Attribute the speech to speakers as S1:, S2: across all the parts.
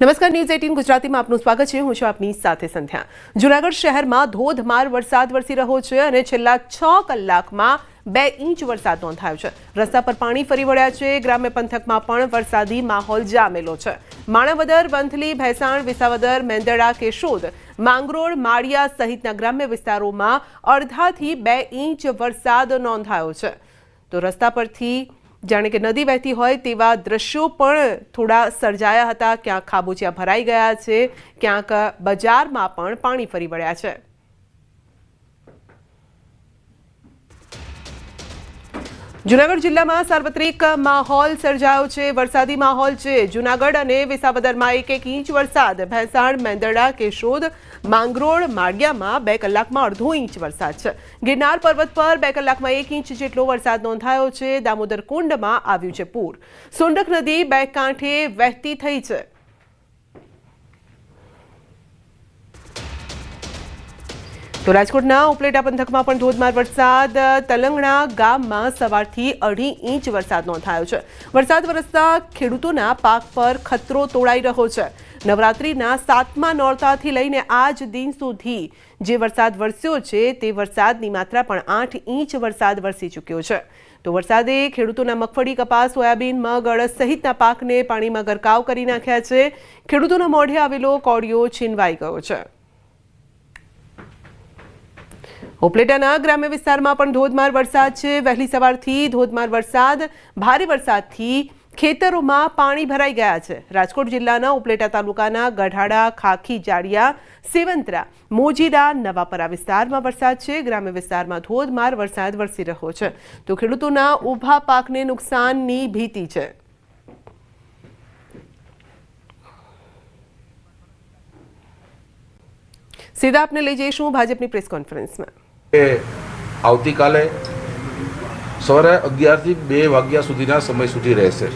S1: નમસ્કાર news eighteen ગુજરાતીમાં આપનું સ્વાગત છે. હું છું આપની સાથે સંધ્યા. જુનાગઢ શહેરમાં ધોધમાર વરસાદ વરસી રહ્યો છે અને છેલ્લા છ કલાકમાં બે ઇંચ વરસાદ નોંધાયો છે. રસ્તા પર પાણી ફરી વળ્યા છે. ગ્રામ્ય પંથકમાં પણ વરસાદી માહોલ જામેલો છે. માણાવદર, વંથલી, ભેસાણ, વિસાવદર, મેંદડા, કેશોદ, માંગરોળ, માળિયા સહિતના ગ્રામ્ય વિસ્તારોમાં અડધાથી બે ઇંચ વરસાદ નોંધાયો છે. તો રસ્તા પરથી જાણે કે નદી વહેતી હોય તેવા દ્રશ્યો પણ થોડા સર્જાયા હતા. ક્યાંક ખાબોચિયા ભરાઈ ગયા છે, ક્યાંક બજારમાં પણ પાણી ફરી વળ્યા છે. જુનાગઢ જિલ્લામાં સાર્વત્રિક માહોલ સર્જાયો છે. વરસાદી માહોલ છે. જુનાગઢ અને વિસાવદરમાં એક એક ઇંચ વરસાદ, ભેંસાણ મેંદરડા કેશોદ, માંગરોળ, માળિયામાં બે કલાકમાં અડધો ઇંચ વરસાદ છે. ગિરનાર પર્વત પર બે કલાકમાં એક ઇંચ જેટલો વરસાદ નોંધાયો છે. દામોદર કુંડમાં આવ્યું છે પૂર. સોંડક નદી બે કાંઠે વહેતી થઈ છે. તો રાજકોટના ઉપલેટા પંથકમાં પણ ધોધમાર વરસાદ. તલંગણા ગામમાં સવારથી અઢી ઇંચ વરસાદ નોંધાયો છે. વરસાદ વરસતા ખેડૂતોના પાક પર ખતરો તોડાઈ રહ્યો છે. નવરાત્રિના સાતમા નોરતાથી લઈને આજ દિન સુધી જે વરસાદ વરસ્યો છે, તે વરસાદની માત્રા પણ આઠ ઇંચ વરસાદ વરસી ચૂક્યો છે. તો વરસાદે ખેડૂતોના મગફળી, કપાસ, સોયાબીન, મગ અડસ સહિતના પાકને પાણીમાં ગરકાવ કરી નાખ્યા છે. ખેડૂતોના મોઢે આવેલો કોડિયો છીનવાઈ ગયો છે. ઉપલેટાના ગ્રામ્ય વિસ્તારમાં પણ ધોધમાર વરસાદ છે. વહેલી સવારથી ધોધમાર વરસાદ, ભારે વરસાદથી ખેતરોમાં પાણી ભરાઈ ગયા છે. રાજકોટ જિલ્લાના ઉપલેટા તાલુકાના ગઢાડા, ખાખી, જાડિયા, સેવંતરા મોજીરા નવાપરા વિસ્તારમાં વરસાદ છે. ગ્રામ્ય વિસ્તારમાં ધોધમાર વરસાદ વરસી રહ્યો છે. તો ખેડૂતોના ઊભા પાકને નુકસાનની ભીતિ છે. સીધા આપને લઈ જઈશું ભાજપની પ્રેસ કોન્ફરન્સમાં.
S2: એ આવતીકાલે સવારે અગિયારથી બે વાગ્યા સુધીના સમય સુધી રહેશે.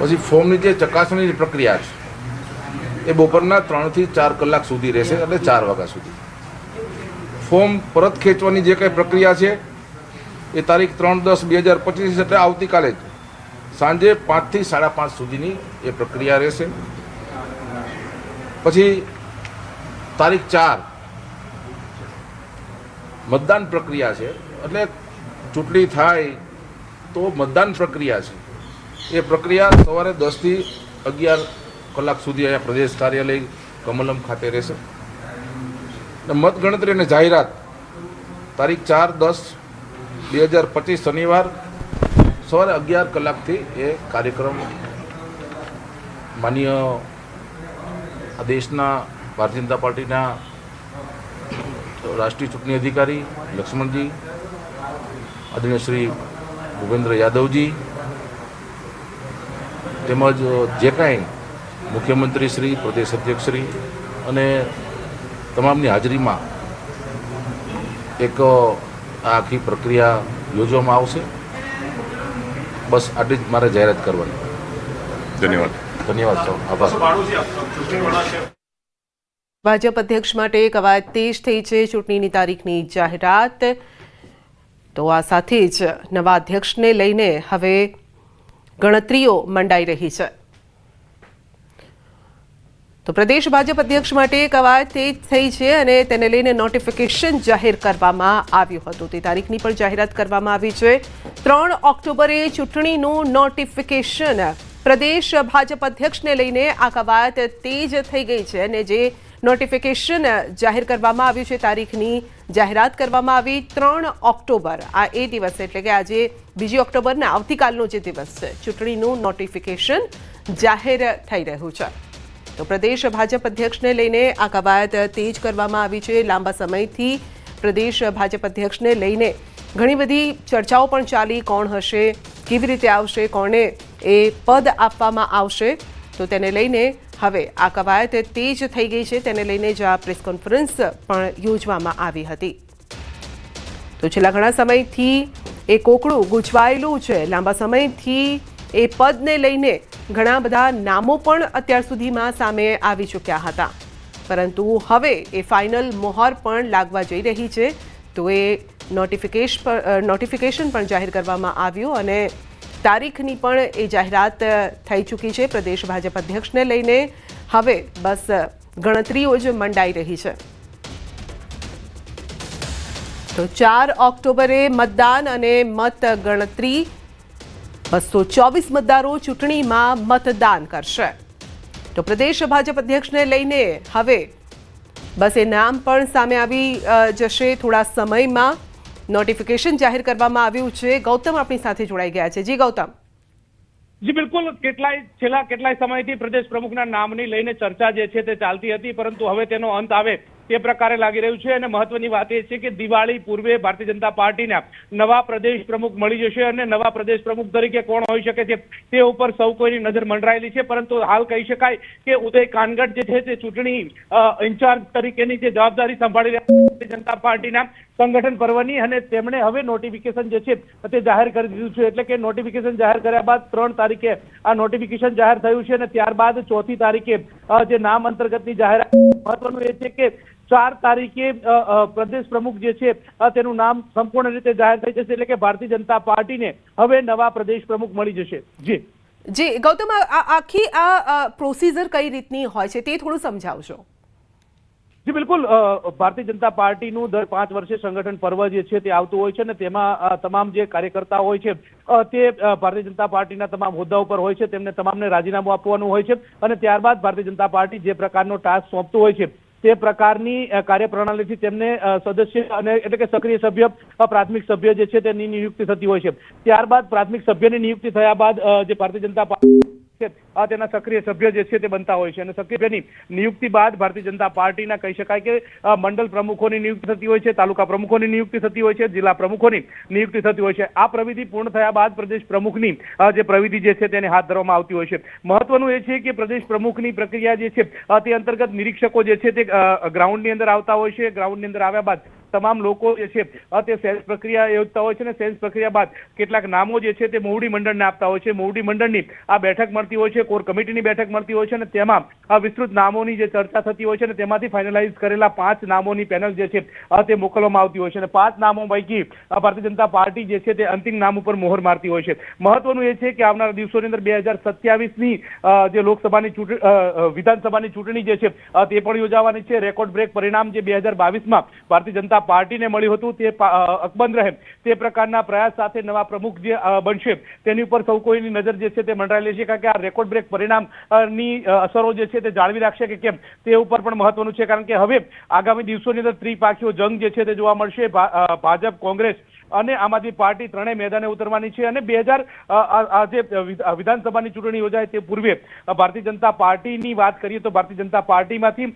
S2: પછી ફોર્મની જે ચકાસણીની પ્રક્રિયા છે, એ બપોરના ત્રણથી ચાર કલાક સુધી રહેશે એટલે ચાર વાગ્યા સુધી. ફોર્મ પરત ખેંચવાની જે કંઈ પ્રક્રિયા છે, એ તારીખ ત્રણ દસ બે હજાર પચીસ એટલે આવતીકાલે જ. સાંજે પાંચથી સાડા પાંચ સુધીની એ પ્રક્રિયા રહેશે. પછી તારીખ ચાર મતદાન પ્રક્રિયા છે. એટલે ચૂંટણી થાય તો મતદાન પ્રક્રિયા છે. એ પ્રક્રિયા સવારે દસથી અગિયાર કલાક સુધી અહીંયા પ્રદેશ કાર્યાલય કમલમ ખાતે રહેશે. મતગણતરી અને જાહેરાત. તારીખ ચાર દસ બે હજાર પચીસ શનિવાર સવારે અગિયાર કલાકથી એ કાર્યક્રમ માન્ય દેશના ભારતીય જનતા પાર્ટીના રાષ્ટ્રીય ચૂંટણી અધિકારી લક્ષ્મણજી આદરણીય શ્રી ભૂપેન્દ્ર યાદવજી તેમજ જે કાંઈ મુખ્યમંત્રી શ્રી પ્રદેશ અધ્યક્ષ શ્રી અને તમામની હાજરીમાં એક આખી પ્રક્રિયા યોજવામાં આવશે. બસ આટલી જ મારે જાહેરાત કરવાની.
S3: ધન્યવાદ.
S2: ધન્યવાદ સૌ આભાર
S1: ભાજપ અધ્યક્ષ માટે કવાયત તેજ થઈ છે ચૂંટણીની તારીખની જાહેરાત. તો આ સાથે જ નવા અધ્યક્ષને લઈને હવે ગણતરીઓ મંડાઈ રહી છે. તો પ્રદેશ ભાજપ અધ્યક્ષ માટે કવાયત તેજ થઈ છે અને તેને લઈને નોટિફિકેશન જાહેર કરવામાં આવ્યું હતું. તે તારીખની પણ જાહેરાત કરવામાં આવી છે. ત્રણ ઓક્ટોબરે ચૂંટણીનું નોટિફિકેશન પ્રદેશ ભાજપ અધ્યક્ષને લઈને આ કવાયત તેજ થઈ ગઈ છે અને જે નોટિફિકેશન જાહેર કરવામાં આવ્યું છે. તારીખની જાહેરાત કરવામાં આવી ત્રણ ઓક્ટોબર. આ એ દિવસ એટલે કે આજે બીજી ઓક્ટોબરને આવતીકાલનો જે દિવસ છે, ચૂંટણીનું નોટિફિકેશન જાહેર થઈ રહ્યું છે. તો પ્રદેશ ભાજપ અધ્યક્ષને લઈને આ કવાયત તેજ કરવામાં આવી છે. લાંબા સમયથી પ્રદેશ ભાજપ અધ્યક્ષને લઈને ઘણી બધી ચર્ચાઓ પણ ચાલી. કોણ હશે, કેવી રીતે આવશે કોને એ પદ આપવામાં આવશે, તો તેને લઈને હવે આ કવાયત તેજ થઈ ગઈ છે, તેને લઈને જ આ પ્રેસ કોન્ફરન્સ પણ યોજવામાં આવી હતી. તો છેલ્લા ઘણા સમયથી એ કોકડું ગૂંચવાયેલું છે. લાંબા સમયથી એ પદને લઈને ઘણા બધા નામો પણ અત્યાર સુધીમાં સામે આવી ચૂક્યા હતા. પરંતુ હવે એ ફાઇનલ મોહર પણ લાગવા જઈ રહી છે. તો એ નોટિફિકેશન નોટિફિકેશન પણ જાહેર કરવામાં આવ્યું અને તારીખની પણ એ જાહેરાત થઈ ચૂકી છે. પ્રદેશ ભાજપ અધ્યક્ષને લઈને હવે બસ ગણતરીઓ જ મંડાઈ રહી છે. તો ચાર ઓક્ટોબરે મતદાન અને મત ગણતરી બસો ચોવીસ મતદારો ચૂંટણીમાં મતદાન કરશે. તો પ્રદેશ ભાજપ અધ્યક્ષને લઈને હવે બસ એ નામ પણ સામે આવી જશે. થોડા સમયમાં નોટિફિકેશન જાહેર કરવામાં આવ્યું છે. ગૌતમ આપણી સાથે જોડાઈ ગયા છે. જી, ગૌતમ.
S3: જી, બિલકુલ. કેટલાય, છેલ્લા કેટલાય સમયથી પ્રદેશ પ્રમુખના નામની લઈને ચર્ચા જે છે તે ચાલતી હતી, પરંતુ હવે તેનો અંત આવે તે પ્રકારે લાગી રહ્યું છે અને મહત્વની વાત એ છે કે દિવાળી પૂર્વે ભારતીય જનતા પાર્ટીના નવા પ્રદેશ પ્રમુખ મળી જશે અને નવા પ્રદેશ પ્રમુખ તરીકે કોણ હોઈ શકે છે તે ઉપર સૌ કોઈની નજર મંડરાયેલી છે. પરંતુ હાલ કહી શકાય કે ઉદય કાનગઢ જે છે તે ચૂંટણી ઇન્ચાર્જ તરીકેની જે જવાબદારી સંભાળી રહ્યા ભારતીય જનતા પાર્ટીના સંગઠન પર્વની અને તેમણે હવે નોટિફિકેશન જે છે તે જાહેર કરી દીધું છે. એટલે કે નોટિફિકેશન જાહેર કર્યા બાદ ત્રણ તારીખે આ નોટિફિકેશન જાહેર થયું છે અને ત્યારબાદ ચોથી તારીખે જે નામ અંતર્ગતની જાહેરાત મહત્વનું એ છે કે ચાર તારીખે પ્રદેશ પ્રમુખ જે છે તેનું નામ સંપૂર્ણ રીતે જાહેર થઈ જશે એટલે કે ભારતીય જનતા પાર્ટીને હવે નવા પ્રદેશ પ્રમુખ મળી જશે. જી.
S1: જી ગૌતમ આખી આ પ્રોસીજર કઈ રીતની હોય છે તે થોડું સમજાવશો?
S3: જી બિલકુલ ભારતીય જનતા પાર્ટીનું દર પાંચ વર્ષે સંગઠન પર્વ જે છે તે આવતું હોય છે અને તેમાં તમામ જે કાર્યકર્તા હોય છે તે ભારતીય જનતા પાર્ટીના તમામ હોદ્દા ઉપર હોય છે તેમને તમામને રાજીનામું આપવાનું હોય છે અને ત્યારબાદ ભારતીય જનતા પાર્ટી જે પ્રકારનો ટાસ્ક સોંપતું હોય છે તે પ્રકારની કાર્યપ્રણાલીથી તેમને સદસ્ય અને એટલે કે સક્રિય સભ્ય પ્રાથમિક સભ્ય જે છે તેની નિયુક્તિ થતી હોય છે. ત્યારબાદ પ્રાથમિક સભ્યની નિયુક્તિ થયા બાદ જે ભારતીય જનતા પાર્ટી તેના સક્રિય સભ્ય જે છે તે બનતા હોય છે. અને સક્રિયની નિયુક્તિ બાદ ભારતીય જનતા પાર્ટીના કહી શકાય કે મંડળ પ્રમુખોની નિયુક્તિ થતી હોય છે, તાલુકા પ્રમુખોની નિયુક્તિ થતી હોય છે, જિલ્લા પ્રમુખોની નિયુક્તિ થતી હોય છે. આ પ્રવિધિ પૂર્ણ થયા બાદ પ્રદેશ પ્રમુખની જે પ્રવિધિ જે છે તેને હાથ ધરવામાં આવતી હોય છે. મહત્વનું એ છે કે પ્રદેશ પ્રમુખની પ્રક્રિયા જે છે તે અંતર્ગત નિરીક્ષકો જે છે તે ગ્રાઉન્ડની અંદર આવતા હોય છે. ગ્રાઉન્ડની અંદર આવ્યા બાદ તમામ લોકો જે છે તે સેલ્સ પ્રક્રિયા યોજતા હોય છે અને સેલ્સ પ્રક્રિયા બાદ કેટલાક નામો જે છે તે મોવડી મંડળને આપતા હોય છે. મોવડી મંડળની આ બેઠક મળતી હોય છે, કોર કમિટીની બેઠક મળતી હોય છે અને તેમાં આ વિસ્તૃત નામોની જે ચર્ચા થતી હોય છે અને તેમાંથી ફાઇનલાઇઝ કરેલા પાંચ નામોની પેનલ જે છે તે મોકલવામાં આવતી હોય છે અને પાંચ નામો પૈકી ભારતીય જનતા પાર્ટી જે છે તે અંતિમ નામ ઉપર મોહર મારતી હોય છે. મહત્વનું એ છે કે આવનારા દિવસોની અંદર બે હજાર સત્યાવીસની જે લોકસભાની ચૂંટણી વિધાનસભાની ચૂંટણી જે છે તે પણ યોજાવાની છે. રેકોર્ડ બ્રેક પરિણામ જે બે હજાર બાવીસમાં ભારતીય જનતા પાર્ટીને મળ્યું હતું તે અકબંધ રહે તે પ્રકારના પ્રયાસ સાથે નવા પ્રમુખ જે બનશે, તેની ઉપર સૌ કોઈની નજર જે છે તે મંડરાયેલી છે, કારણ કે આ રેકોર્ડ બ્રેક પરિણામની અસરો જે છે તે જાળવી રાખશે કે કેમ? તે ઉપર પણ મહત્વનું છે, કારણ કે હવે આગામી દિવસોની અંદર ત્રિપાખીઓ જંગ જે છે તે જોવા મળશે. ભાજપ, કોંગ્રેસ અને આમ આદમી પાર્ટી ત્રણેય મેદાને ઉતરવાની છે અને બે હજાર વિધાનસભાની ચૂંટણી યોજાય તે પૂર્વે ભારતીય જનતા પાર્ટીની વાત કરીએ તો ભારતીય જનતા પાર્ટીમાંથી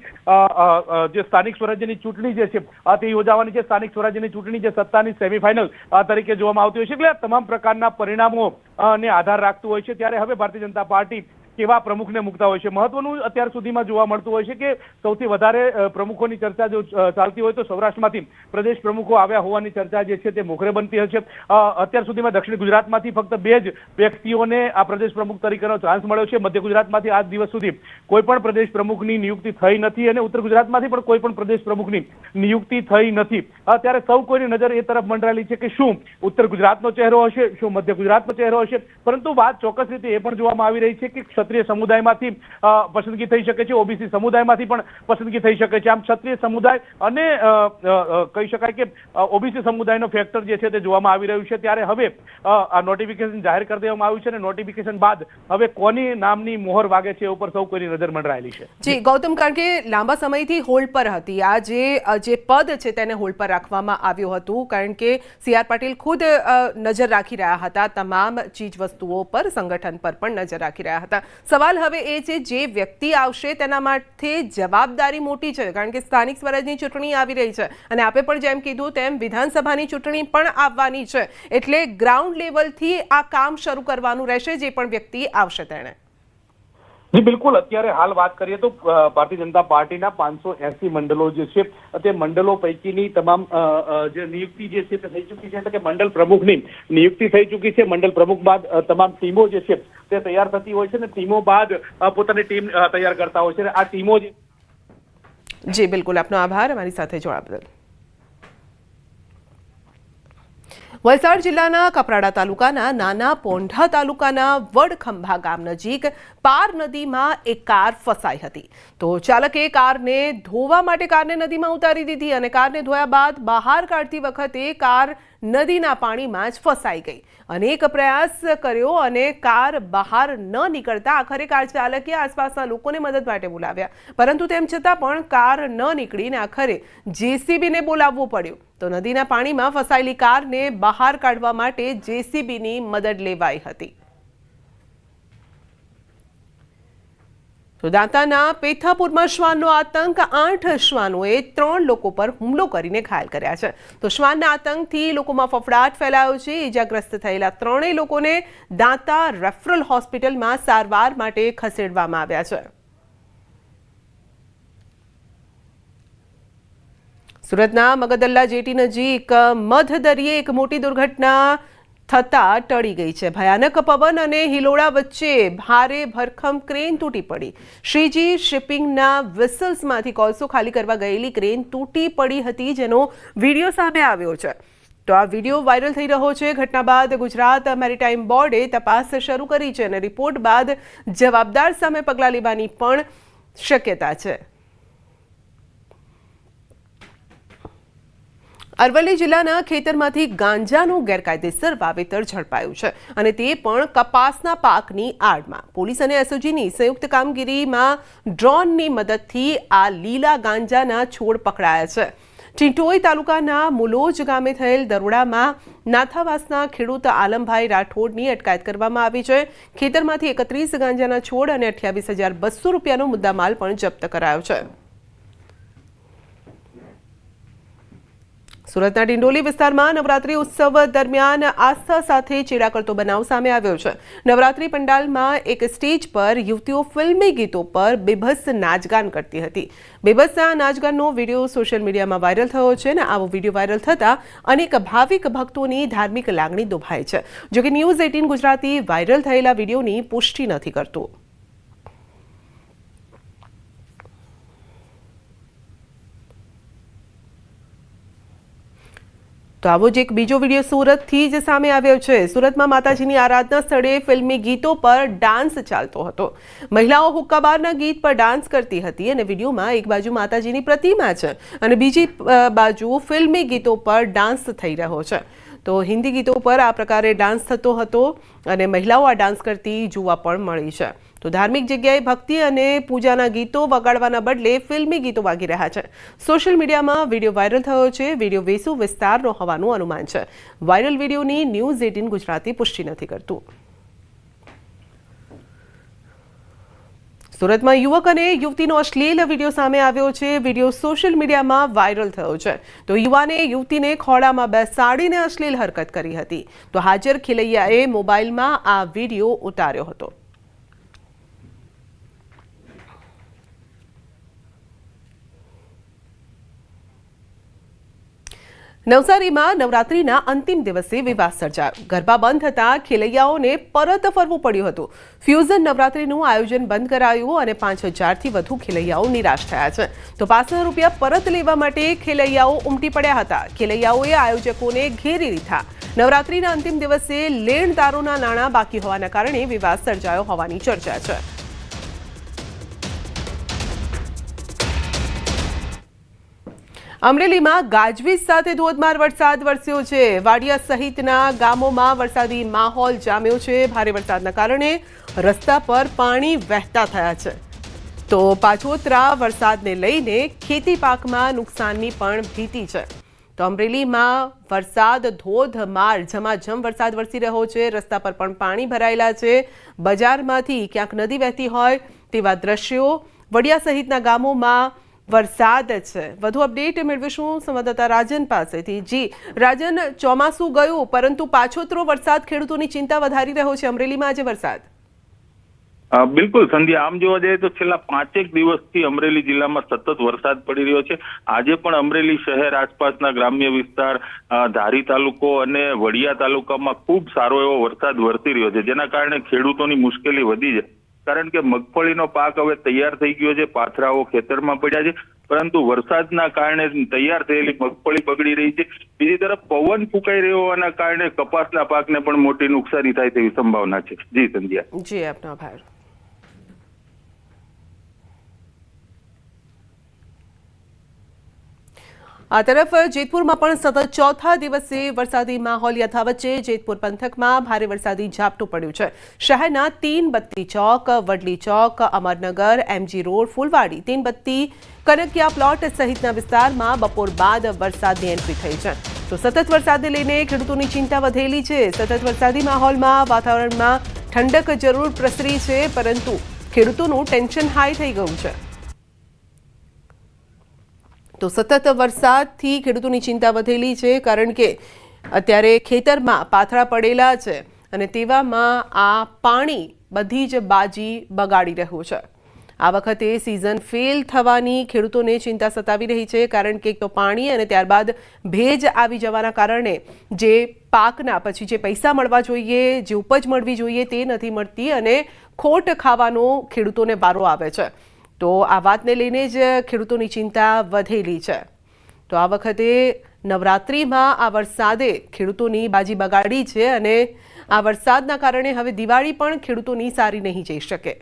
S3: જે સ્થાનિક સ્વરાજ્યની ચૂંટણી જે છે તે યોજાવાની છે. સ્થાનિક સ્વરાજ્યની ચૂંટણી જે સત્તાની સેમીફાઇનલ તરીકે જોવામાં આવતી હોય છે. એટલે તમામ પ્રકારના પરિણામો ને આધાર રાખતું હોય છે. ત્યારે હવે ભારતીય જનતા પાર્ટી કેવા પ્રમુખને મૂકતા હોય છે. મહત્વનું અત્યાર સુધીમાં જોવા મળતું હોય છે કે સૌથી વધારે પ્રમુખોની ચર્ચા જો ચાલતી હોય તો સૌરાષ્ટ્રમાંથી પ્રદેશ પ્રમુખો આવ્યા હોવાની ચર્ચા જે છે તે મોખરે બનતી હશે અત્યાર સુધીમાં દક્ષિણ ગુજરાતમાંથી ફક્ત બે જ વ્યક્તિઓને આ પ્રદેશ પ્રમુખ તરીકેનો ચાન્સ મળ્યો છે. મધ્ય ગુજરાતમાંથી આજ દિવસ સુધી કોઈ પણ પ્રદેશ પ્રમુખની નિયુક્તિ થઈ નથી અને ઉત્તર ગુજરાતમાંથી પણ કોઈ પણ પ્રદેશ પ્રમુખની નિયુક્તિ થઈ નથી. અત્યારે સૌ કોઈની નજર એ તરફ મંડરાયેલી છે કે શું ઉત્તર ગુજરાતનો ચહેરો હશે, શું મધ્ય ગુજરાતનો ચહેરો હશે. પરંતુ વાત ચોક્કસ રીતે એ પણ જોવામાં આવી રહી છે કે ક્ષત્રિય સમુદાયમાંથી પસંદગી થઈ શકે છે, ઓબીસી સમુદાયમાંથી પણ પસંદગી થઈ શકે છે. આમ ક્ષત્રિય સમુદાય અને કહી શકાય કે ઓબીસી સમુદાયનો ફેક્ટર જે છે તે જોવામાં આવી રહ્યું છે. ત્યારે હવે આ નોટિફિકેશન જાહેર કરી દેવામાં આવ્યું છે અને નોટિફિકેશન બાદ હવે કોની નામની મોહર વાગે છે એ ઉપર સૌ કોઈની નજર મંડરાયેલી છે.
S1: જી, ગૌતમ, કારણ કે લાંબા સમયથી હોલ્ડ પર હતી. આ જે જે પદ છે તેને હોલ્ડ પર રાખવામાં આવ્યું હતું. કારણ કે સી આર પાટીલ ખુદ નજર રાખી રહ્યા હતા. તમામ ચીજ વસ્તુઓ પર, સંગઠન પર પણ નજર રાખી રહ્યા હતા. સવાલ હવે એ છે, જે વ્યક્તિ આવશે તેના માટે જવાબદારી મોટી છે, કારણ કે સ્થાનિક સ્વરાજની ચૂંટણી આવી રહી છે અને આપે પણ જેમ કીધું તેમ વિધાનસભાની ચૂંટણી પણ આવવાની છે. એટલે ગ્રાઉન્ડ લેવલથી આ કામ શરૂ કરવાનું રહેશે, જે પણ વ્યક્તિ આવશે તેણે.
S3: જી, બિલકુલ. અત્યારે હાલ વાત કરીએ તો ભારતીય જનતા પાર્ટીના પાંચસો એસી મંડળો જે છે, તે મંડળો પૈકીની તમામ જે નિયુક્તિ જે છે તે થઈ ચૂકી છે, એટલે કે મંડળ પ્રમુખની નિયુક્તિ થઈ ચૂકી છે. મંડળ પ્રમુખ બાદ તમામ ટીમો જે છે તે તૈયાર થતી હોય છે ને ટીમો બાદ પોતાની ટીમ તૈયાર કરતા હોય છે. આ ટીમો જે
S1: જી, બિલકુલ. આપનો આભાર. અમારી સાથે જોડાવા બદલ. વલસાડ જિલ્લાના કપરાડા તાલુકાના નાના પોંઢા તાલુકાના વડખંભા ગામ નજીક પાર નદીમાં એક કાર ફસાઈ હતી. તો ચાલકે કારને ધોવા માટે કારને નદીમાં ઉતારી દીધી અને કારને ધોયા બાદ બહાર કાઢતી વખતે કાર નદીના પાણીમાં જ ફસાઈ ગઈ. અનેક પ્રયાસ કર્યો અને કાર બહાર ન નીકળતા આખરે કાર ચાલકે આસપાસના લોકોને મદદ માટે બોલાવ્યા. પરંતુ તેમ છતાં પણ કાર ન નીકળીને આખરે જેસીબીને બોલાવવું પડ્યું. તો નદીના પાણીમાં ફસાયેલી કારને બહાર કાઢવા માટે જેસીબીની મદદ લેવાઈ હતી. દાંતાના પેથાપુરમાં શ્વાનનો આતંક, આઠ શ્વાનોએ ત્રણ લોકો પર હુમલો કરીને ઘાયલ કર્યા છે. તો શ્વાનના આતંકથી લોકોમાં ફફડાટ ફેલાયો છે. ઇજાગ્રસ્ત થયેલા ત્રણેય લોકોને દાંતા રેફરલ હોસ્પિટલમાં સારવાર માટે ખસેડવામાં આવ્યા છે. સુરતના મગદલ્લા જેટી નજીક મધદરિયે એક મોટી દુર્ઘટના થતા ટળી ગઈ છે. ભયાનક પવન અને હિલોળા વચ્ચે ભારે ભરખમ ક્રેન તૂટી પડી. શ્રીજી શિપિંગના વિસલ્સમાંથી કોલસો ખાલી કરવા ગયેલી ક્રેન તૂટી પડી હતી જેનો વીડિયો સામે આવ્યો છે. તો આ વીડિયો વાયરલ થઈ રહ્યો છે. ઘટના બાદ ગુજરાત મેરીટાઈમ બોર્ડે તપાસ શરૂ કરી છે અને રિપોર્ટ બાદ જવાબદાર સામે પગલાં લેવાની પણ શક્યતા છે. અરવલ્લી જિલ્લાના ખેતરમાંથી ગાંજાનું ગેરકાયદેસર વાવેતર ઝડપાયું છે અને તે પણ કપાસના પાકની આડમાં. પોલીસ અને એસઓજીની સંયુક્ત કામગીરીમાં ડ્રોનની મદદથી આ લીલા ગાંજાના છોડ પકડાયા છે. ચિંટોઈ તાલુકાના મુલોજ ગામે થયેલ દરોડામાં નાથાવાસના ખેડૂત આલમભાઈ રાઠોડની અટકાયત કરવામાં આવી છે. ખેતરમાંથી એકત્રીસ ગાંજાના છોડ અને અઠ્યાવીસ હજાર બસો રૂપિયાનો મુદ્દામાલ પણ જપ્ત કરાયો છે. સુરતના ડિંડોલી વિસ્તારમાં નવરાત્રી ઉત્સવ દરમિયાન આસ્થા સાથે ચેડા કરતો બનાવ સામે આવ્યો છે. નવરાત્રી પંડાલમાં એક સ્ટેજ પર યુવતીઓ ફિલ્મી ગીતો પર બેભસ નાચગાન કરતી હતી. બેભસના નાચગાનનો વીડિયો સોશિયલ મીડિયામાં વાયરલ થયો છે અને આવો વીડિયો વાયરલ થતાં અનેક ભાવિક ભક્તોની ધાર્મિક લાગણી દુભાય છે. જોકે ન્યૂઝ એટીન ગુજરાતી વાયરલ થયેલા વિડીયોની પુષ્ટિ નથી કરતું. તો આવો જ એક બીજો વીડિયો સુરતથી જ સામે આવ્યો છે. સુરતમાં માતાજીની આરાધના સ્થળે ફિલ્મી ગીતો પર ડાન્સ ચાલતો હતો. મહિલાઓ હુક્કાબારના ગીત પર ડાન્સ કરતી હતી અને વિડીયોમાં એક બાજુ માતાજીની પ્રતિમા છે અને બીજી બાજુ ફિલ્મી ગીતો પર ડાન્સ થઈ રહ્યો છે. તો હિન્દી ગીતો પર આ પ્રકારે ડાન્સ થતો હતો અને મહિલાઓ આ ડાન્સ કરતી જોવા પણ મળી છે. તો ધાર્મિક જગ્યાએ ભક્તિ અને પૂજાના ગીતો વગાડવાના બદલે ફિલ્મી ગીતો વાગી રહ્યા છે. સોશિયલ મીડિયામાં વીડિયો વાયરલ થયો છે. વીડિયો વેસુ વિસ્તારનો હોવાનું અનુમાન છે. વાયરલ વિડીયોની ન્યૂઝ એટીન ગુજરાતી પુષ્ટિ નથી કરતું. સુરતમાં યુવક અને યુવતીનો અશ્લીલ વીડિયો સામે આવ્યો છે. વીડિયો સોશિયલ મીડિયામાં વાયરલ થયો છે. તો યુવાને યુવતીને ખોળામાં બેસાડીને અશ્લીલ હરકત કરી હતી. તો હાજર ખિલૈયાએ મોબાઈલમાં આ વીડિયો ઉતાર્યો હતો. નવસારીમાં નવરાત્રીના અંતિમ દિવસે વિવાદ સર્જાયો. ગરબા બંધ હતા ખેલૈયાઓને પરત ફરવું પડ્યું હતું. ફ્યુઝન નવરાત્રીનું આયોજન બંધ કરાયું અને પાંચ હજારથી વધુ ખેલૈયાઓ નિરાશ થયા છે. તો પાસના રૂપિયા પરત લેવા માટે ખેલૈયાઓ ઉમટી પડ્યા હતા. ખેલૈયાઓએ આયોજકોને ઘેરી લીધા. નવરાત્રીના અંતિમ દિવસે લેણદારોના નાણાં બાકી હોવાના કારણે વિવાદ સર્જાયો હોવાની ચર્ચા છે. અમરેલીમાં ગાજવીજ સાથે ધોધમાર વરસાદ વરસ્યો છે. વાડિયા સહિતના ગામોમાં વરસાદી માહોલ જામ્યો છે. ભારે વરસાદના કારણે રસ્તા પર પાણી વહેતા થયા છે. તો પાછોતરા વરસાદને લઈને ખેતી પાકમાં નુકસાનની પણ ભીતિ છે. તો અમરેલીમાં વરસાદ ધોધમાર, ઝમાઝમ વરસાદ વરસી રહ્યો છે. રસ્તા પર પણ પાણી ભરાયેલા છે. બજારમાંથી ક્યાંક નદી વહેતી હોય તેવા દ્રશ્યો વડિયા સહિતના ગામોમાં વરસાદ છે. વધુ અપડેટ મેળવીશું સંવાદદાતા રાજન પાસેથી. જી, રાજન, ચોમાસું ગયું, પરંતુ પાછોતરો વરસાદ, ખેડૂતોની ચિંતા વધારી રહ્યો છે. અમરેલીમાં આજે વરસાદ.
S4: બિલકુલ, સંધ્યા, આમ જોવા જઈએ તો છેલ્લા પાંચેક દિવસથી અમરેલી જિલ્લામાં સતત વરસાદ પડી રહ્યો છે. આજે પણ અમરેલી શહેર આસપાસના ગ્રામ્ય વિસ્તાર ધારી તાલુકો અને વડિયા તાલુકામાં ખૂબ સારો એવો વરસાદ વરસી રહ્યો છે. જેના કારણે ખેડૂતોની મુશ્કેલી વધી છે. કારણ કે મગફળીનો પાક હવે તૈયાર થઈ ગયો છે, પાથરાઓ ખેતરમાં પડ્યા છે, પરંતુ વરસાદના કારણે તૈયાર થયેલી મગફળી બગડી રહી છે. બીજી તરફ પવન ફૂંકાઈ રહ્યો હોવાના કારણે કપાસના પાકને પણ મોટી નુકસાની થાય તેવી સંભાવના છે. જી સંધ્યા.
S1: જી, આપનો આભાર. આ તરફ જેતપુરમાં પણ સતત ચોથા દિવસે વરસાદી માહોલ યથાવત છે જેતપુર પંથકમાં ભારે વરસાદી ઝાપટું પડ્યું છે. શહેરના તીન બત્તી ચોક, વડલી ચોક, Amarnagar, MG road, Phulwadi Teen Batti કનકિયા plot સહિતના વિસ્તારમાં બપોર બાદ વરસાદની એન્ટ્રી થઈ છે. તો સતત વરસાદને લઈને ખેડૂતોની ચિંતા વધેલી છે. સતત વરસાદી માહોલમાં વાતાવરણમાં ઠંડક જરૂર પ્રસરી છે, પરંતુ ખેડૂતોનું ટેન્શન હાઈ થઈ ગયું છે. તો સતત વરસાદથી ખેડૂતોની ચિંતા વધેલી છે, કારણ કે અત્યારે ખેતરમાં પાથરા પડેલા છે અને તેવામાં આ પાણી બધી જ બાજી બગાડી રહ્યું છે. આ વખતે સિઝન ફેલ થવાની ખેડૂતોને ચિંતા સતાવી રહી છે, કારણ કે તો પાણી અને ત્યારબાદ ભેજ આવી જવાના કારણે જે પાકના પછી જે પૈસા મળવા જોઈએ, જે ઉપજ મળવી જોઈએ તે નથી મળતી અને ખોટ ખાવાનો ખેડૂતોને વારો આવે છે. તો આ વાતને લઈને જ ખેડૂતોની ચિંતા વધેલી છે. તો આ વખતે નવરાત્રિમાં આ વરસાદે ખેડૂતોની બાજી બગાડી છે અને આ વરસાદના કારણે હવે દિવાળી પણ ખેડૂતોની સારી નહીં જઈ શકે.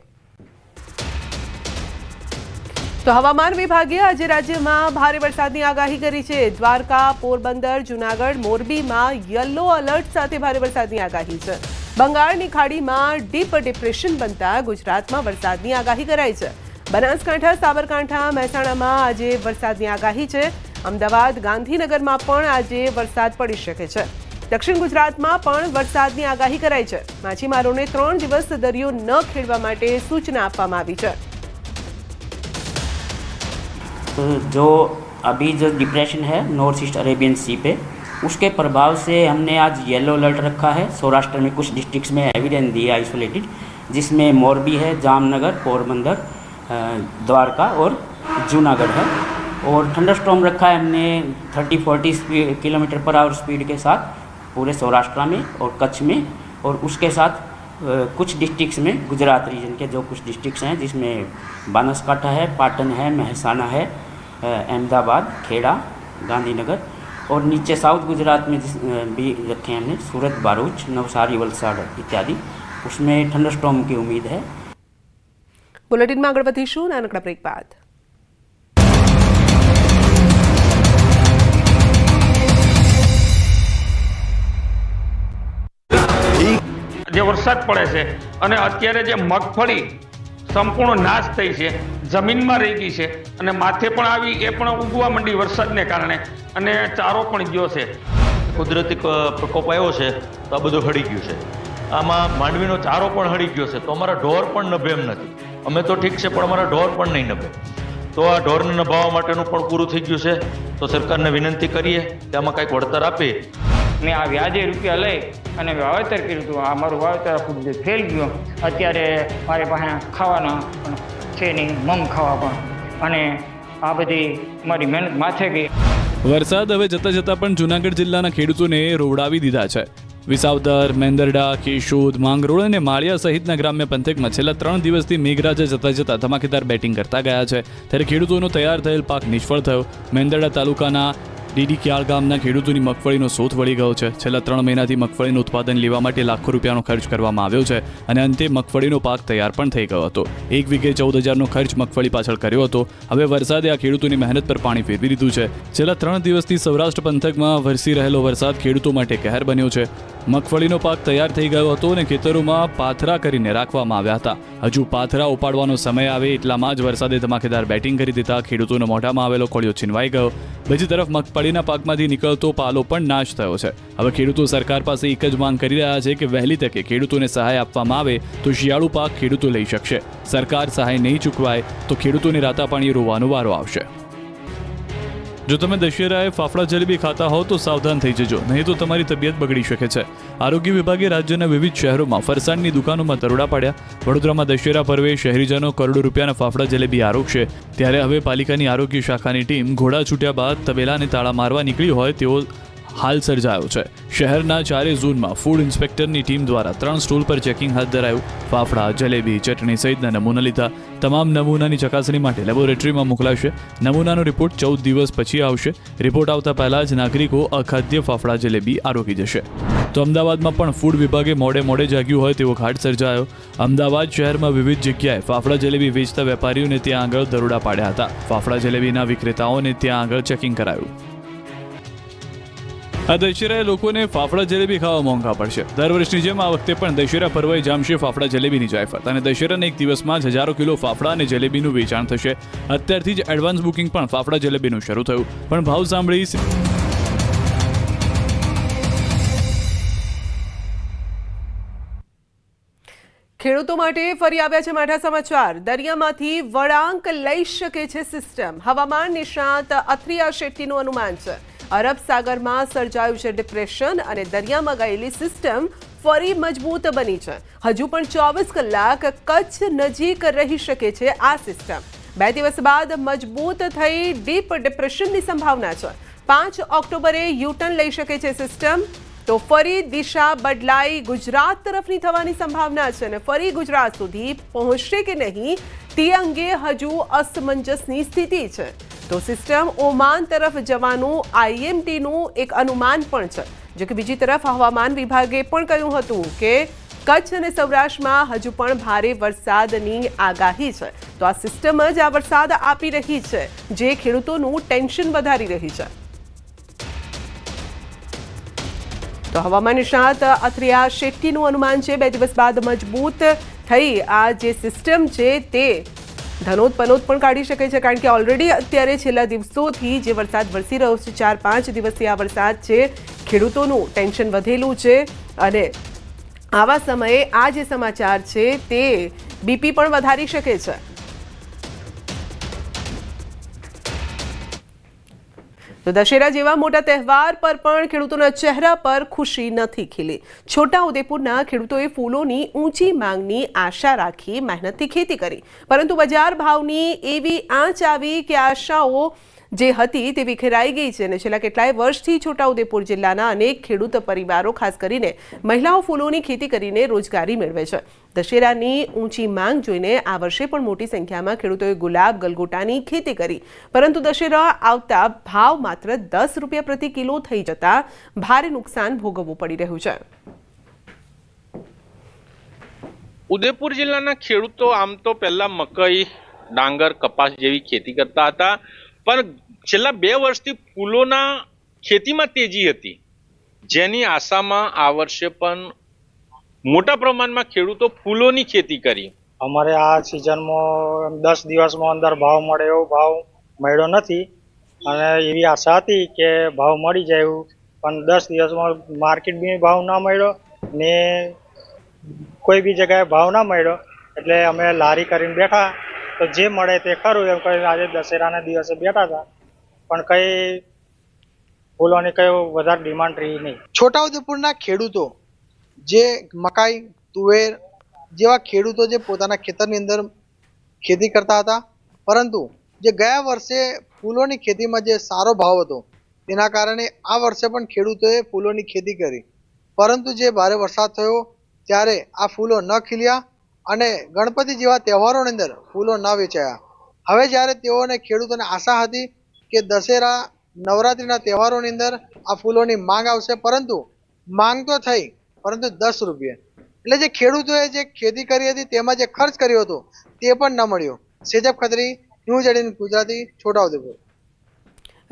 S1: તો હવામાન વિભાગે આજે રાજ્યમાં ભારે વરસાદની આગાહી કરી છે. દ્વારકા, પોરબંદર, જુનાગઢ, મોરબીમાં યલો એલર્ટ સાથે ભારે વરસાદની આગાહી છે. બંગાળની ખાડીમાં ડીપ ડિપ્રેશન બનતા ગુજરાતમાં વરસાદની આગાહી કરાઈ છે. બનાસકાંઠા સાબરકાંઠા મહેસાણામાં આજે વરસાદની આગાહી છે અમદાવાદ ગાંધીનગરમાં પણ આજે વરસાદ પડી શકે છે દક્ષિણ ગુજરાતમાં પણ વરસાદની આગાહી કરાઈ છે માછીમારોને ત્રણ દિવસ દરિયો ન ખેડવા માટે સૂચના આપવામાં આવી છે
S5: तो जो अभी जो डिप्रेशन है नॉर्थ ईस्ट अरेबियन सी पे उसके प्रभाव से हमने आज येलो अलर्ट रखा है सौराष्ट्र में कुछ डिस्ट्रिक्ट्स में एविडेंस दिया आइसोलेटेड जिसमें मोरबी है जामनगर पोरबंदर अ, द्वारका और जूनागढ़ है। और थंडर स्टॉम रखा है हमने thirty forty kilometre per hour speed के साथ पूरे सौराष्ट्र में और कच्छ में। और उसके साथ कुछ डिस्ट्रिक्ट्स में, गुजरात रीजन के जो कुछ डिस्ट्रिक्ट्स हैं, जिसमें बनासकाठा है, पाटन है, महसाना है अहमदाबाद, खेड़ा, गांधीनगर और नीचे साउथ गुजरात में जिस भी रखे हैं हमने, सूरत, बारूच, नवसारी, वलसाड़ इत्यादि। उसमें थंडर स्टॉम की उम्मीद है।
S1: બુલેટિનમાં આગળ વધીશું નાનકડા બ્રેક બાદ.
S6: જે વરસાદ પડે છે અને અત્યારે જે મગફળી સંપૂર્ણ નાશ થઈ છે જમીનમાં રહી ગઈ છે અને માથે પણ આવી એ પણ ઉગવા માંડી વરસાદને કારણે અને ચારો પણ ગયો છે.
S7: કુદરતી પ્રકોપ આવ્યો છે તો આ બધું હળી ગયું છે. આમાં માંડવીનો ચારો પણ હળી ગયો છે તો અમારા ઢોર પણ નભેમ નથી. અમે તો ઠીક છે પણ અમારા ઢોર પણ નહીં નભે. તો આ ઢોરને નભાવવા માટેનું પણ પૂરું થઈ ગયું છે. તો સરકારને વિનંતી કરીએ કે આમાં કાંઈક વળતર આપે.
S8: ને આ વ્યાજે રૂપિયા લઈ અને વાવેતર કર્યું હતું. આ મારું વાવેતર આખું બધું ફેલ ગયું અત્યારે મારી પાસે ખાવાના પણ છે નહીં મમ ખાવા પણ. અને આ બધી મારી મહેનત માથે ગઈ.
S9: વરસાદ હવે જતા જતા પણ જૂનાગઢ જિલ્લાના ખેડૂતોને રોવડાવી દીધા છે. વિસાવદર, મેંદરડા, કેશોદ, માંગરોળ અને માળિયા સહિતના ગ્રામ્ય પંથકમાં છેલ્લા ત્રણ દિવસથી મેઘરાજા જતા જતા ધમાકેદાર બેટિંગ કરતા ગયા છે. ત્યારે ખેડૂતોનો તૈયાર થયેલ પાક નિષ્ફળ થયો. મેંદરડા તાલુકાના ડીડી ક્યાળ ગામના ખેડૂતોની મગફળીનો શોધ વળી ગયો છે. છેલ્લા ત્રણ મહિનાથી મગફળીનું ઉત્પાદન લેવા માટે લાખો રૂપિયાનો ખર્ચ કરવામાં આવ્યો છે અને અંતે મગફળીનો પાક તૈયાર પણ થઈ ગયો હતો. એક વીઘે ચૌદ હજારનો ખર્ચ મગફળી પાછળ કર્યો હતો. હવે વરસાદે આ ખેડૂતોની મહેનત પર પાણી ફેરવી દીધું છે. છેલ્લા ત્રણ દિવસથી સૌરાષ્ટ્ર પંથકમાં વરસી રહેલો વરસાદ ખેડૂતો માટે કહેર બન્યો છે. મગફળીનો પાક તૈયાર થઈ ગયો હતો અને ખેતરોમાં પાથરા કરીને રાખવામાં આવ્યા હતા. હજુ પાથરા ઉપાડવાનો સમય આવે એટલામાં જ વરસાદે ધમાકેદાર બેટિંગ કરી દીધા. ખેડૂતોના મોઢામાં આવેલો કોળિયો છીનવાઈ ગયો. બીજી તરફ મગફળીના પાકમાંથી નીકળતો પાલો પણ નાશ થયો છે. હવે ખેડૂતો સરકાર પાસે એક જ માંગ કરી રહ્યા છે કે વહેલી તકે ખેડૂતોને સહાય આપવામાં આવે તો શિયાળુ પાક ખેડૂતો લઈ શકશે. સરકાર સહાય નહીં ચૂકવાય તો ખેડૂતોને રાતા પાણી રોવાનો વારો આવશે. જો તમે દશેરાએ ફાફડા જલેબી ખાતા હો તો સાવધાન થઈ જજો. નહીં તો તમારી તબિયત બગડી શકે છે. આરોગ્ય વિભાગે રાજ્યના વિવિધ શહેરોમાં ફરસાણની દુકાનોમાં દરોડા પાડ્યા. વડોદરામાં દશેરા પર્વે શહેરીજનો કરોડો રૂપિયાના ફાફડા જલેબી આરોગશે. ત્યારે હવે પાલિકાની આરોગ્ય શાખાની ટીમ ઘોડા છૂટ્યા બાદ તબેલાને તાળા મારવા નીકળી હોય તેવો હાલ સર્જાયો છે. શહેરના ચારે ઝોનમાં ફૂડ ઇન્સ્પેક્ટરની ટીમ દ્વારા ત્રણ સ્ટોલ પર ચેકિંગ હાથ ધરાયું. ફાફડા, જલેબી, ચટણી સહિતના નમૂના લીધા તમામ નમૂનાની ચકાસણી માટે લેબોરેટરીમાં મોકલાશે. નમૂનાનો રિપોર્ટ ચૌદ દિવસ પછી આવશે. રિપોર્ટ આવતા પહેલા જ નાગરિકો અખાદ્ય ફાફડા, જલેબી આરોગી જશે. તો અમદાવાદમાં પણ ફૂડ વિભાગે મોડે મોડે જાગ્યું હોય તેવો ઘાટ સર્જાયો. અમદાવાદ શહેરમાં વિવિધ જગ્યાએ ફાફડા, જલેબી વેચતા વેપારીઓને ત્યાં આગળ દરોડા પાડ્યા હતા. ફાફડા, જલેબીના વિક્રેતાઓને ત્યાં આગળ ચેકિંગ કરાયું. આ દશેરાએ લોકોને ફાફડા જલેબી ખાવા મોંઘા પડશે. દર વર્ષની જેમ આ વખતે પણ દશેરા પર્વે જામશે ફાફડા જલેબીની જાયફત અને દશેરાના એક દિવસમાં જ હજારો કિલો ફાફડા અને જલેબીનું વેચાણ થશે. અત્યારથી જ એડવાન્સ બુકિંગ પણ ફાફડા જલેબીનું શરૂ થયું. પણ ભાવ સાંભળી
S1: ખેડૂતો માટે ફરી આવ્યા છે માઠા સમાચાર. દરિયામાંથી વળાંક લઈ શકે છે સિસ્ટમ. હવામાન નિષ્ણાત અથરિયા શેટ્ટીનું અનુમાન છે. અરબ સાગરમાં સર્જાયું છે ડિપ્રેશન અને દરિયામાં ગયેલી સિસ્ટમ ફરી મજબૂત બની છે. હજુ પણ ચોવીસ કલાક કચ્છ નજીક રહી શકે છે આ સિસ્ટમ. બે દિવસ બાદ મજબૂત થઈ ડીપ ડિપ્રેશનની સંભાવના છે. પાંચ ઓક્ટોબરે યુટર્ન લઈ શકે છે સિસ્ટમ. તો ફરી દિશા બદલાઈ ગુજરાત તરફની થવાની સંભાવના છે અને ફરી ગુજરાત સુધી પહોંચશે કે નહીં તે અંગે હજુ અસમંજસની સ્થિતિ છે. તો સિસ્ટમ ઓમાન તરફ જવાનું આઈએમટીનું એક અનુમાન પણ છે. જો કે બીજી તરફ હવામાન વિભાગે પણ કહ્યું હતું કે કચ્છ અને સૌરાષ્ટ્રમાં હજુ પણ ભારે વરસાદની આગાહી છે. તો આ સિસ્ટમ જ આ વરસાદ આપી રહી છે. જે ખેડૂતોનું ટેન્શન વધારી રહી છે. તો હવામાન નિષ્ણાત અથરિયા શેટ્ટીનું અનુમાન છે, બે દિવસ બાદ મજબૂત થઈ આ જે સિસ્ટમ છે તે ધનોત પનોત પણ કાઢી શકે છે, કારણ કે ઓલરેડી અત્યારે છેલ્લા દિવસોથી જે વરસાદ વરસી રહ્યો છે, ચાર પાંચ દિવસથી આ વરસાદ છે, ખેડૂતોનું ટેન્શન વધેલું છે અને આવા સમયે આ જે સમાચાર છે તે બીપી પણ વધારી શકે છે. તો દશેરા જેવા મોટા તહેવાર પર પણ ખેડૂતોના ચહેરા પર ખુશી નથી ખીલી. છોટાઉદેપુરના ખેડૂતોએ ફૂલોની ઊંચી માંગની આશા રાખી મહેનતથી ખેતી કરી. પરંતુ બજાર ભાવની એવી આંચ આવી કે આશાઓ જે હતી તે વિખેરાઈ ગઈ છે અને છેલ્લા કેટલાય વર્ષથી છોટાઉદેપુર જિલ્લાના અનેક ખેડૂત પરિવારો, ખાસ કરીને મહિલાઓ ફૂલોની ખેતી કરીને રોજગારી મેળવે છે. દશેરાની ઊંચી માંગ જોઈને આ વર્ષે પણ મોટી સંખ્યામાં ખેડૂતોએ ગુલાબ, ગલગોટાની ખેતી કરી. પરંતુ દશેરા આવતા ભાવ માત્ર દસ રૂપિયા પ્રતિ કિલો થઈ જતા ભારે નુકસાન ભોગવવું પડી રહ્યું છે.
S10: ઉદયપુર જિલ્લાના ખેડૂતો આમ તો પહેલા મકઈ, ડાંગર, કપાસ જેવી ખેતી કરતા હતા. પણ છેલ્લા બે વર્ષથી ફૂલોના ખેતીમાં તેજી હતી. જેની આશામાં આ વર્ષે પણ મોટા પ્રમાણમાં ખેડૂતો ફૂલોની ખેતી કરી.
S11: અમારે આ સિઝનમાં દસ દિવસમાં અંદર ભાવ મળે એવો ભાવ મળ્યો નથી. અને એવી આશા હતી કે ભાવ મળી જાય એવું. પણ દસ દિવસમાં માર્કેટ બી ભાવ ના મળ્યો ને કોઈ બી જગ્યાએ ભાવ ના મળ્યો. એટલે અમે લારી કરીને બેઠા તો જે મળે તે ખરું. એમ કરીને આજે દશેરાના દિવસે બેઠા હતા. પણ કઈ ફૂલોની કઈ વધારે ડિમાન્ડ રહી નહીં.
S12: છોટાઉદેપુરના ખેડૂતો જે મકાઈ, તુવેર જેવા ખેડૂતો જે પોતાના ખેતરની અંદર ખેતી કરતા હતા, પરંતુ જે ગયા વર્ષે ફૂલોની ખેતીમાં જે સારો ભાવ હતો, તેના કારણે આ વર્ષે પણ ખેડૂતોએ ફૂલોની ખેતી કરી. પરંતુ જે ભારે વરસાદ થયો, ત્યારે આ ફૂલો ન ખીલ્યા અને ગણપતિ જેવા તહેવારોની અંદર ફૂલો ન વેચાયા. હવે જ્યારે તેઓને ખેડૂતોને આશા હતી કે દશેરા, નવરાત્રિના તહેવારોની અંદર આ ફૂલોની માંગ આવશે, પરંતુ માંગ તો થઈ, પરંતુ દસ રૂપિયે. એટલે જે ખેડૂતોએ જે ખેતી કરી હતી, તેમાં જે ખર્ચ કર્યો હતો, તે પણ ન મળ્યો. સેજબ ખત્રી, ન્યૂઝ એડીન ગુજરાતી, છોટાઉદેપુર.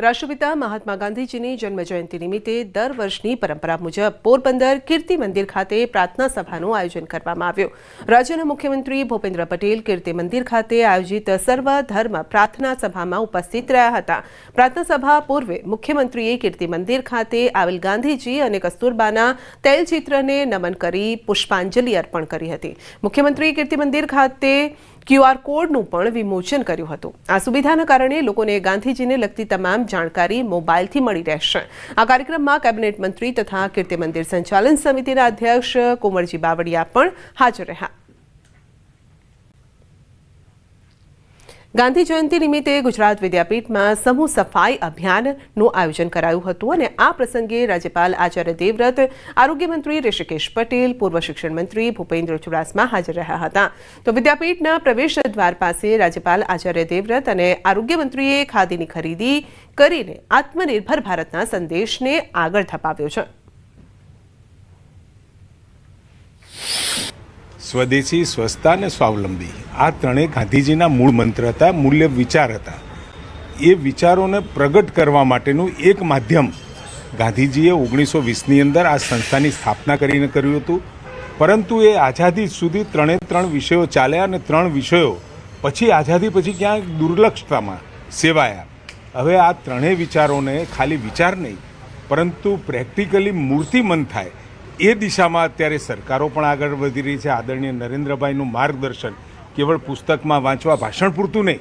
S1: રાષ્ટ્રપિતા મહાત્મા ગાંધીજીની જન્મજયંતિ નિમિત્તે દર વર્ષની પરંપરા મુજબ પોરબંદર કીર્તિ મંદિર ખાતે પ્રાર્થના સભાનું આયોજન કરવામાં આવ્યું. રાજ્યના મુખ્યમંત્રી ભૂપેન્દ્ર પટેલ કીર્તિ મંદિર ખાતે આયોજિત સર્વ ધર્મ પ્રાર્થના સભામાં ઉપસ્થિત રહ્યા હતા. પ્રાર્થના સભા પૂર્વે મુખ્યમંત્રીએ કીર્તિ મંદિર ખાતે આવેલ ગાંધીજી અને કસ્તુરબાના તૈલચિત્રને નમન કરી પુષ્પાંજલિ અર્પણ કરી હતી. મુખ્યમંત્રીએ કીર્તિ મંદિર ખાતે ક્યુઆર કોડનું પણ વિમોચન કર્યું હતું. આ સુવિધાના કારણે લોકોને ગાંધીજીને લગતી તમામ જાણકારી મોબાઈલથી મળી રહેશે. આ કાર્યક્રમમાં કેબિનેટ મંત્રી તથા કીર્તિ મંદિર સંચાલન સમિતિના અધ્યક્ષ કુંવરજી બાવળિયા પણ હાજર રહ્યા. ગાંધી જયંતિ નિમિત્તે ગુજરાત વિદ્યાપીઠમાં સમૂહ સફાઈ અભિયાનનું આયોજન કરાયું હતું અને આ પ્રસંગે રાજ્યપાલ આચાર્ય દેવવ્રત આરોગ્યમંત્રી ઋષિકેશ પટેલ, પૂર્વ શિક્ષણ મંત્રી ભૂપેન્દ્ર ચુડાસમા હાજર રહ્યા હતા. તો વિદ્યાપીઠના પ્રવેશ દ્વાર પાસે રાજ્યપાલ આચાર્ય દેવવ્રત અને આરોગ્યમંત્રીએ ખાદીની ખરીદી કરીને આત્મનિર્ભર ભારતના સંદેશને આગળ ધપાવ્યો છે.
S13: સ્વદેશી સ્વસ્થતા અને સ્વાવલંબી. આ ત્રણેય ગાંધીજીના મૂળ મંત્ર હતા, મૂલ્ય વિચાર હતા. એ વિચારોને પ્રગટ કરવા માટેનું એક માધ્યમ ગાંધીજીએ ઓગણીસો વીસની અંદર આ સંસ્થાની સ્થાપના કરીને કર્યું હતું. પરંતુ એ આઝાદી સુધી ત્રણે ત્રણ વિષયો ચાલ્યા અને ત્રણ વિષયો પછી આઝાદી પછી ક્યાંક દુર્લક્ષતામાં સેવાયા. હવે આ ત્રણેય વિચારોને ખાલી વિચાર નહીં, પરંતુ પ્રેક્ટિકલી મૂર્તિમંત થાય. એ દિશામાં અત્યારે સરકારો પણ આગળ વધી રહી છે. આદરણીય નરેન્દ્રભાઈનું માર્ગદર્શન કેવળ પુસ્તકમાં વાંચવા ભાષણ પૂરતું નહીં,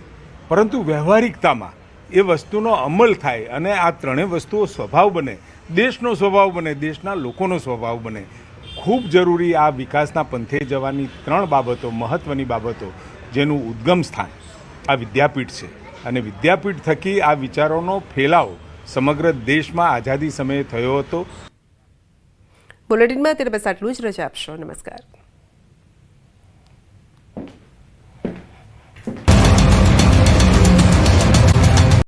S13: પરંતુ વ્યવહારિકતામાં એ વસ્તુનો અમલ થાય અને આ ત્રણેય વસ્તુઓ સ્વભાવ બને, દેશનો સ્વભાવ બને, દેશના લોકોનો સ્વભાવ બને. ખૂબ જરૂરી આ વિકાસના પંથે જવાની ત્રણ બાબતો મહત્ત્વની બાબતો જેનું ઉદ્ગમ સ્થાન આ વિદ્યાપીઠ છે. અને વિદ્યાપીઠ થકી આ વિચારોનો ફેલાવો સમગ્ર દેશમાં આઝાદી સમયે થયો હતો.
S1: બુલેટિનમાં અત્યારે બસ આટલું જ. રજા આપશો. નમસ્કાર.